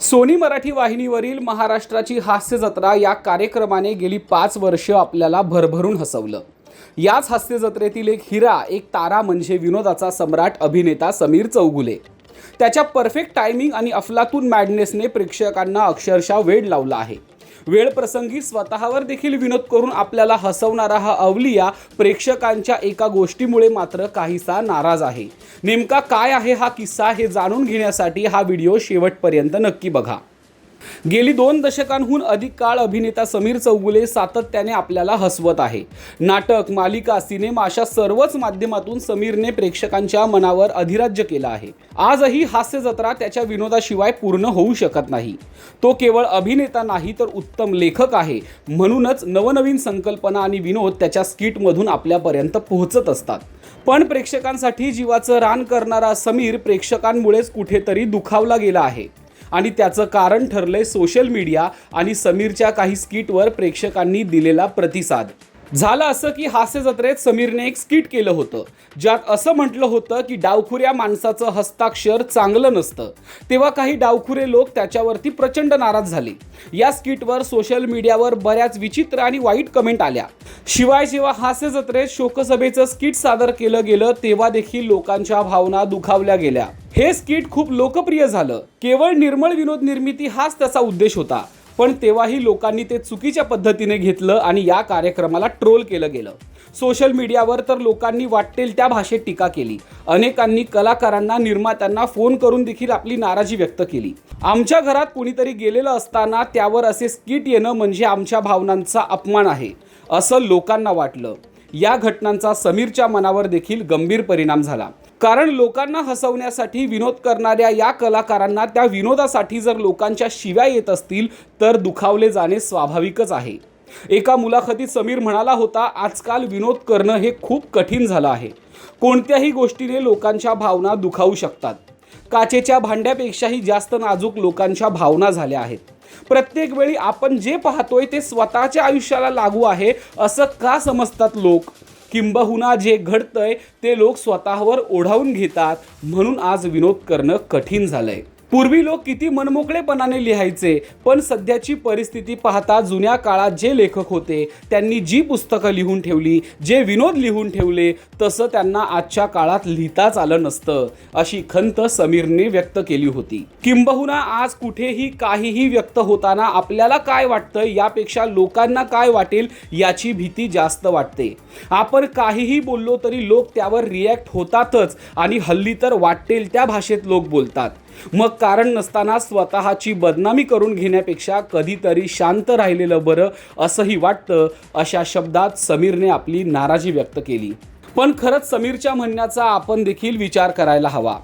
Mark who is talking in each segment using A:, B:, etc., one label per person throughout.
A: Sony Marathi वाहिनीवरील महाराष्ट्राची हास्य जत्रा या कार्यक्रमाने गेली पाच वर्ष आपल्याला भरभरून हसवलं. याच हास्य जत्रेतील एक हिरा एक तारा म्हणजे विनोदाचा सम्राट अभिनेता समीर चौगुले. त्याच्या परफेक्ट टायमिंग आणि अफलातून मॅडनेसने प्रेक्षकांना अक्षरशः वेळ लावला आहे. वेळप्रसंगी स्वतःवर देखील विनोद करून आपल्याला हसवणारा हा अवलिया प्रेक्षकांच्या एका गोष्टीमुळे मात्र काहीसा नाराज आहे. नेमका काय आहे हा किस्सा हे जाणून घेण्यासाठी हा व्हिडिओ शेवटपर्यंत नक्की बघा. गेली दोन दशकांहून अधिक काळ अभिनेता समीर चौगुले सातत्याने आपल्याला हसवत आहे. नाटक मालिका सिनेमा अशा सर्वच माध्यमातून समीरने प्रेक्षकांच्या मनावर अधिराज्य केलं आहे. आजही हास्य जत्रा त्याच्या विनोदाशिवाय पूर्ण होऊ शकत नाही. तो केवळ अभिनेता नाही तर उत्तम लेखक आहे. म्हणूनच नवनवीन संकल्पना आणि विनोद त्याच्या स्किटमधून आपल्यापर्यंत पोहोचत असतात. पण प्रेक्षकांसाठी जीवाचं रान करणारा समीर प्रेक्षकांमुळेच कुठेतरी दुखावला गेला आहे. आणि त्याचं कारण ठरलंय सोशल मीडिया आणि समीरच्या काही स्किटवर प्रेक्षकांनी दिलेला प्रतिसाद. झालं असं की हास्य जत्रेत समीरने एक स्किट केलं होतं. ज्यात असं म्हटलं होतं की डावखुऱ्या माणसाचं हस्ताक्षर चांगलं नसतं. तेव्हा काही डावखुरे लोक त्याच्यावरती प्रचंड नाराज झाले. या स्किटवर सोशल मीडियावर बऱ्याच विचित्र आणि वाईट कमेंट आल्या. शिवाय जेव्हा हास्य जत्रेत शोकसभेचं स्किट सादर केलं गेलं तेव्हा देखील लोकांच्या भावना दुखावल्या गेल्या. हे स्किट खूप लोकप्रिय झालं. केवळ निर्मळ विनोद निर्मिती हाच त्याचा उद्देश होता. पण तेव्हाही लोकांनी ते चुकीच्या पद्धतीने घेतलं आणि या कार्यक्रमाला ट्रोल केलं गेलं. सोशल मीडियावर तर लोकांनी वाटेल त्या भाषेत टीका केली. अनेकांनी कलाकारांना निर्मात्यांना फोन करून देखील आपली नाराजी व्यक्त केली. आमच्या घरात कोणीतरी गेलेलं असताना त्यावर असे स्किट येणं म्हणजे आमच्या भावनांचा अपमान आहे असं लोकांना वाटलं. या घटनांचा समीरच्या मनावर देखील गंभीर परिणाम झाला. कारण लोकांना हसवण्यासाठी विनोद करणाऱ्या या कलाकारांना त्या विनोदासाठी जर लोकांच्या शिव्या येत असतील तर दुखावले जाणे स्वाभाविकच आहे. एका मुलाखतीत समीर म्हणाला होता आजकाल विनोद करणं हे खूप कठीण झालं आहे. कोणत्याही गोष्टीने लोकांच्या भावना दुखावू शकतात. काचेच्या भांड्यापेक्षाही जास्त नाजूक लोकांच्या भावना झाल्या आहेत. प्रत्येक वेळी आपण जे पाहतोय ते स्वतःच्या आयुष्याला लागू आहे असं का समजतात लोक? किंबहुना जे घडतंय ते लोक स्वतःवर ओढावून घेतात म्हणून आज विनोद करणं कठीण झालंय. पूर्वी लोक किती मनमोकळेपणाने लिहायचे पण सध्याची परिस्थिती पाहता जुन्या काळात जे लेखक होते त्यांनी जी पुस्तकं लिहून ठेवली जे विनोद लिहून ठेवले तसं त्यांना आजच्या काळात लिहिताच आलं नसतं अशी खंत समीरने व्यक्त केली होती. किंबहुना आज कुठेही काहीही व्यक्त होताना आपल्याला काय वाटतं यापेक्षा लोकांना काय वाटेल याची भीती जास्त वाटते. आपण काहीही बोललो तरी लोक त्यावर रिॲक्ट होतातच आणि हल्ली तर वाटेल त्या भाषेत लोक बोलतात. मग कारण नसताना स्वतःची बदनामी करून घेण्यापेक्षा कधीतरी शांत राहिलेलं बरं असंही वाटतं अशा शब्दात समीरने आपली नाराजी व्यक्त केली. पण खरंच समीरच्या म्हणण्याचा आपण देखील विचार करायला हवा.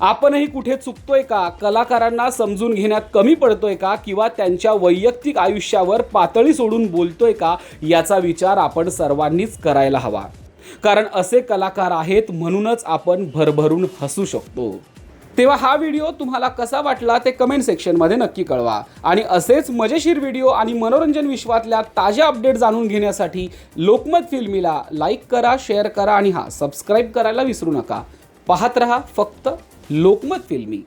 A: आपणही कुठे चुकतोय का? कलाकारांना समजून घेण्यात कमी पडतोय का? किंवा त्यांच्या वैयक्तिक आयुष्यावर पातळी सोडून बोलतोय का? याचा विचार आपण सर्वांनीच करायला हवा. कारण असे कलाकार आहेत म्हणूनच आपण भरभरून हसू शकतो. तेव्हा हा व्हिडिओ तुम्हाला कसा वाटला ते कमेंट सेक्शनमध्ये नक्की कळवा. आणि असेच मजेशीर व्हिडिओ आणि मनोरंजन विश्वातल्या ताज्या अपडेट जाणून घेण्यासाठी लोकमत फिल्मीला लाईक करा शेअर करा आणि हा सबस्क्राईब करायला विसरू नका. पाहत रहा फक्त लोकमत फिल्मी.